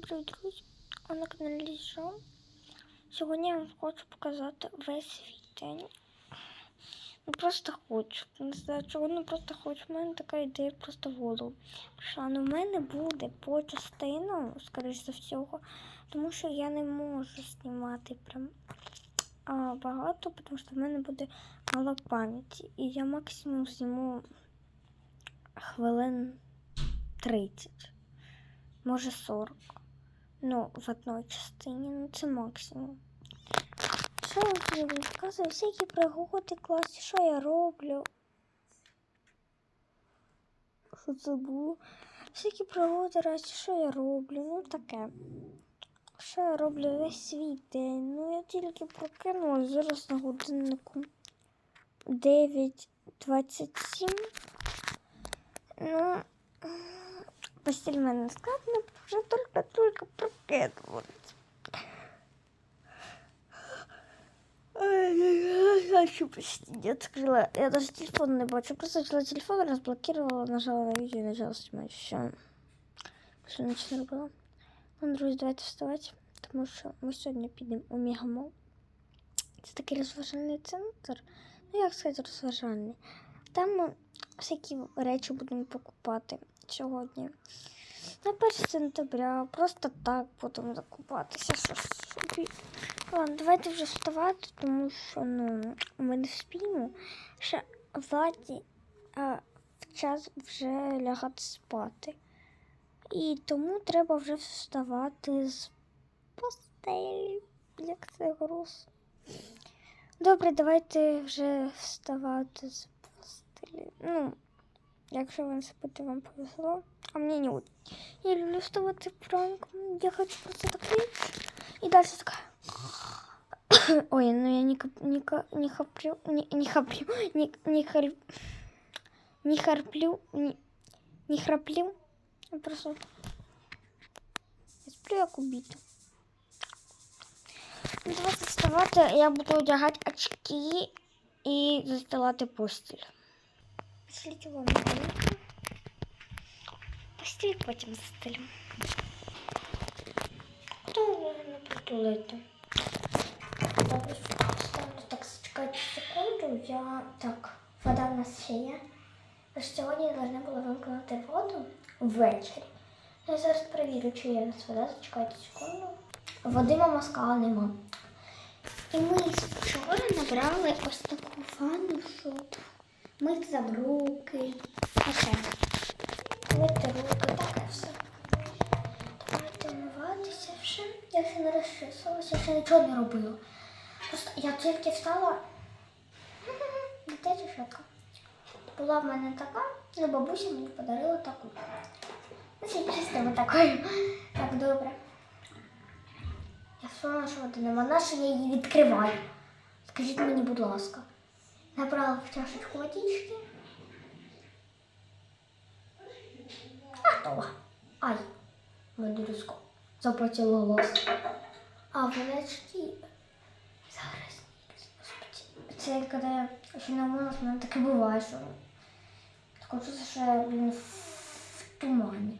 Привіт, друзі! А на каналі Жом. Сьогодні я вам хочу показати весь свій день. Ну просто хочу. Не знаю, чого ну просто хочу. У мене така ідея просто в голову. Прийшла. Ну в мене буде по частинам, скоріш за всього, тому що я не можу знімати прям а, багато, тому що в мене буде мало пам'яті. І я максимум зніму хвилин 30 може 40. Ну, в одній частині, ну це максимум. Що я тобі розказую? Всякі пригоди класі, що я роблю? Що це було? Всякі пригоди, речі, що я роблю? Ну таке. Що я роблю весь свій день? Ну я тільки прокинулась зараз на годиннику 9.27. Ну, постель в мене складно, вже тільки-тільки прокидуватися. Я еще почти не открыла. Я даже телефон не бачу. Просто взяла телефон, разблокировала, нажала на видео и начала снимать. Все. Нічого не робила. Ну, друзі, давайте вставати, тому що ми сьогодні підемо у Мегамол. Це такий розважальний центр. Ну, як сказати, розважальний. Там ми всякі речі будемо покупати сьогодні. На 1 сентября просто так будемо закупатися. Собі. Ладно, давайте вже вставати, тому що ну, ми не вспіємо. Ще владі а, в час вже лягати спати. І тому треба вже вставати з постелі. Як це грустно. Добре, давайте вже вставати з постелі. Ну, якщо вам спити, вам повезло. А мне не очень. Я люблю вставать пранком. Я хочу просто так лечь. И дальше такая. Ой, ну я не, не, не хоплю, не, не хоплю, не, не, хор- не харплю, не, не храплю. Я просто я сплю як убита. Давайте вставати, я буду одягати очки і застилати постіль. Пошліть вам маленько. Постіль потім застелю. Хто можна притулити? Добре, стану так чекайте секунду. Я так, вода в нас ще є. Сьогодні я повинна була вимкнути воду ввечері. Я зараз перевірю, чи є в нас вода. Зачекайте секунду. Води мама сказала нема. І ми вчора набрали ось таку ванну, щоб мити за руки. Таке. Мити руки, таке все. Давайте вмиватися вже. Я ще не розчесувалася, ще нічого не робила. Просто я тільки встала. Дитяча шапка. Була в мене така, ну бабуся мені подарила таку. Ну, ще чистимо такою. Так, добре. Я вспомнила, що води нема. Наша я її відкриваю. Скажіть мені, будь ласка. Набрала в чашечку водички. Готово. Ай, мудрюсько. Запотіло голос. А вонячки. Зараз. Це коли ще не вмилась, мене таке буває, що хочу, що я, блін, в тумані.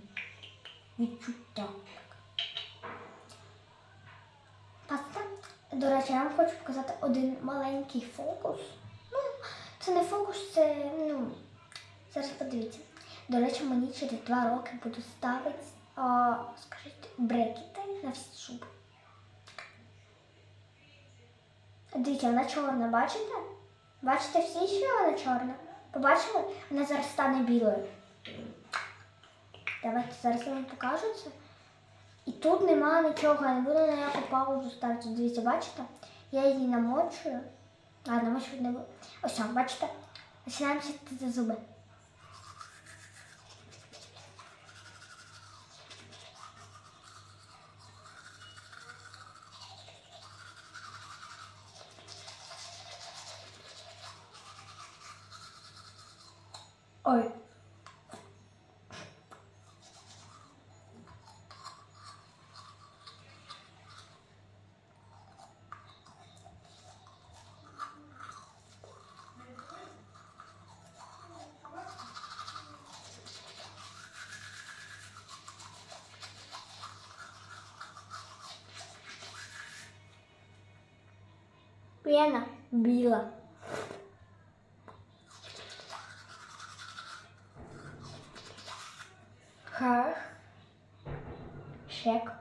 Відчуття. Паста. До речі, я вам хочу показати один маленький фокус. Це не фокус, це, ну, зараз подивіться. До речі, мені через два роки будуть ставити, а, скажіть, брекети на всі шуби. Дивіться, вона чорна, бачите? Бачите всі, що вона чорна? Побачили? Вона зараз стане білою. Давайте зараз я вам покажу це. І тут немає нічого, я не буду ніяку паузу ставити. Дивіться, бачите? Я її намочую. Ладно, мочу не буду. Ось, бачите? Починаємо чистити зуби. Пена біла. Хах. Шек.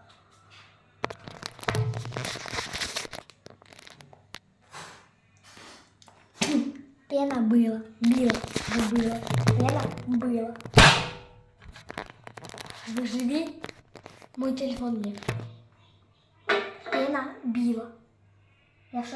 Пена была. Била. Была. Пена была. Вы живи? Мой телефон нет. Пена била. Я в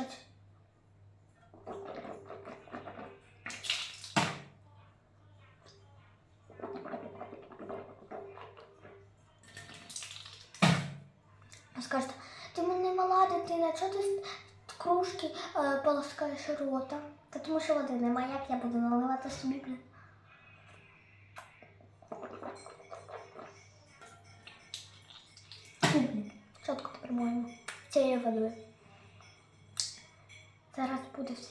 Дитина, чого ти кружки е, полоскаєш рота? Та тому що води немає, як я буду наливати собі, Чітко тепер. Цією водою. Зараз буде все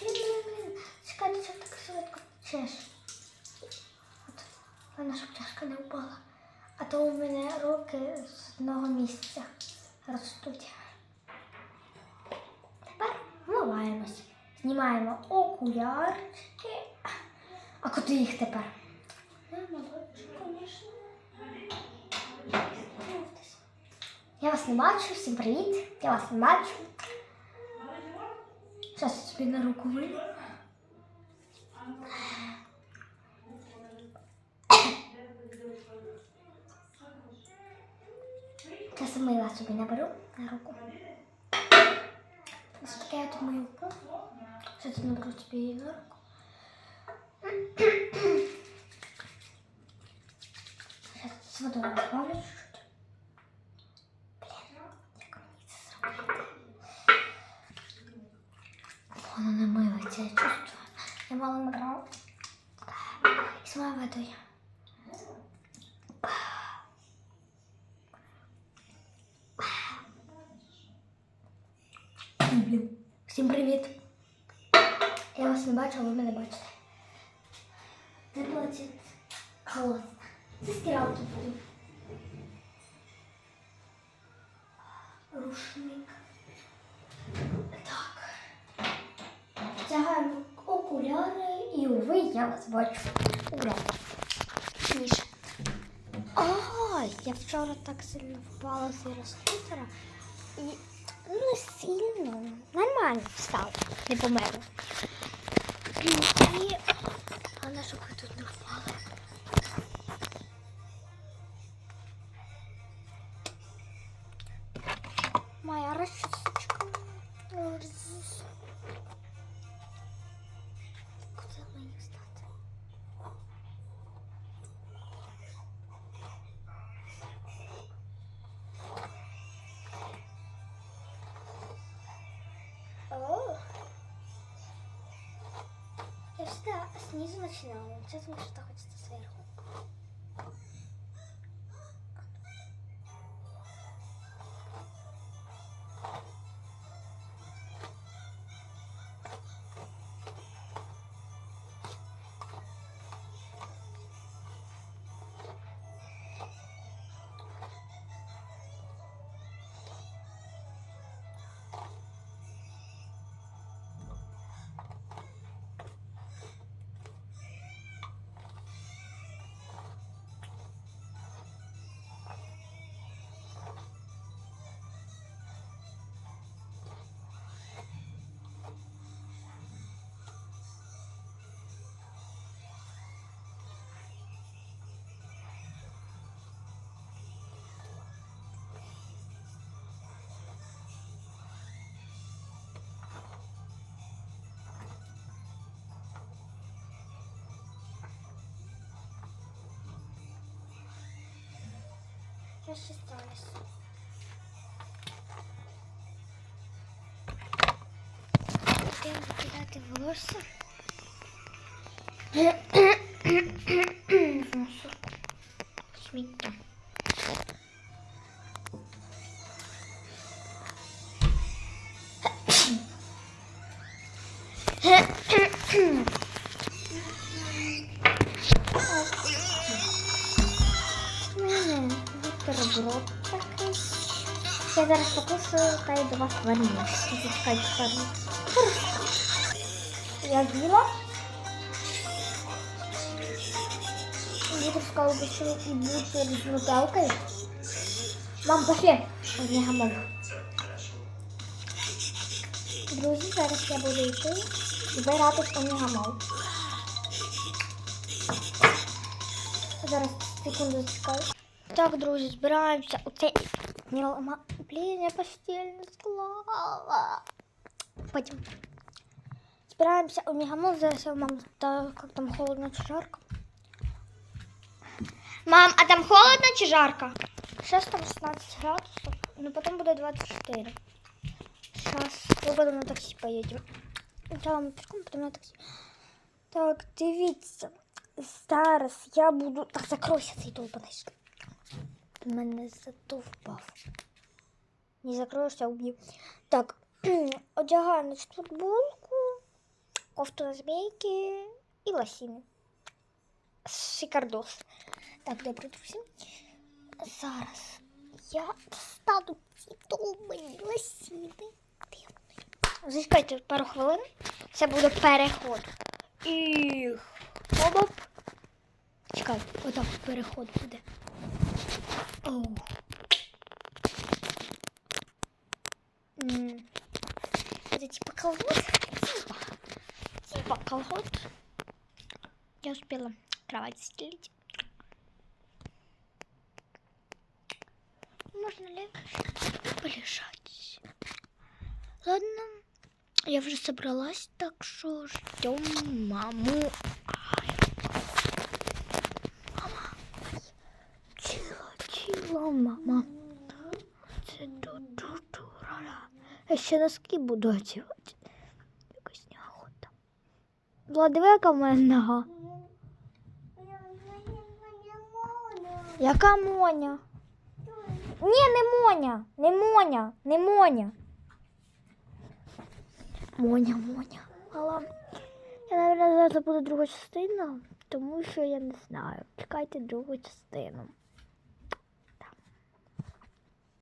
блін. Чекайте, що так швидко чеш. От, вона щоб чашка не впала. А то у мене руки з одного місця ростуть. Тепер вмиваємось. Знімаємо окулярчики. А куди їх тепер? Я вас не бачу, всім привіт. Я вас не бачу. Зараз собі на руку вилю. Зараз мила собі наберу на руку. Ось таке от милко. Зараз наберу собі на руку. Зараз з водою розбавлю чуть-чуть. Блін, як мені це зробити? Воно не милиться, я чувствую. Я мало набрала. І з моєю водою. Блін. Всім привіт. Я вас не бачу, ви мене бачите. Платить холодно. Це стиралки буду. Рушник. Так. Втягаємо окуляри і уви, я вас бачу. Ура. Ніж. Ой, я вчора так сильно впала з аероскутера і ну, сильно, нормально встала, не померла. І вона щоб тут не впали. Всегда снизу начинаем. сейчас мне что-то хочется Розчесалась. Будемо викидати волосся. В мусорку. Сміття. У мене бутерброд такий. Я зараз покушаю та й до вас вернусь. Зачекайте пару. Я з'їла. Буду в колбасу и бутер с нутелкой. Мам, пошли. Одні гамон. Друзі, зараз я буду йти збиратись онігамол. Зараз секунду зачекаю. Так, друзі, збираємося у цей мілома. Блін, я постіль не склала. Потім. Збираємося у мегамол. Зараз я мам, та як там холодно чи жарко? Мам, а там холодно чи жарко? Сейчас там 16 градусов, но потом будет 24. Сейчас мы потом на такси поедем. Да, мы пешком, потом на такси. Так, дивіться. Зараз я буду... Так, закройся цей долбаний. Мене задовбав. Не закроєшся, уб'ю. Так, одягаю значить, футболку, кофту на змейки і лосіни. Шикардос. Так, добре, друзі. Зараз я встану ці довбані лосіни. Зачекайте пару хвилин. Це буде переход. І хоп. Чекай, отак переход буде. Оу. Это типа колгот? Типа. Типа колгот. Я успела кровать стелить. Можно ли полежать? Ладно, я уже собралась, так что ждем маму. Мама. Це ду-ду-ду-ра-ра. Я ще носки буду одягати. Якось неохота. Влад, диви, яка в мене нога. Яка Моня? Ні, не Моня, не Моня, не Моня. Моня, Моня. Але я, мабуть, зараз буде друга частина, тому що я не знаю. Чекайте другу частину.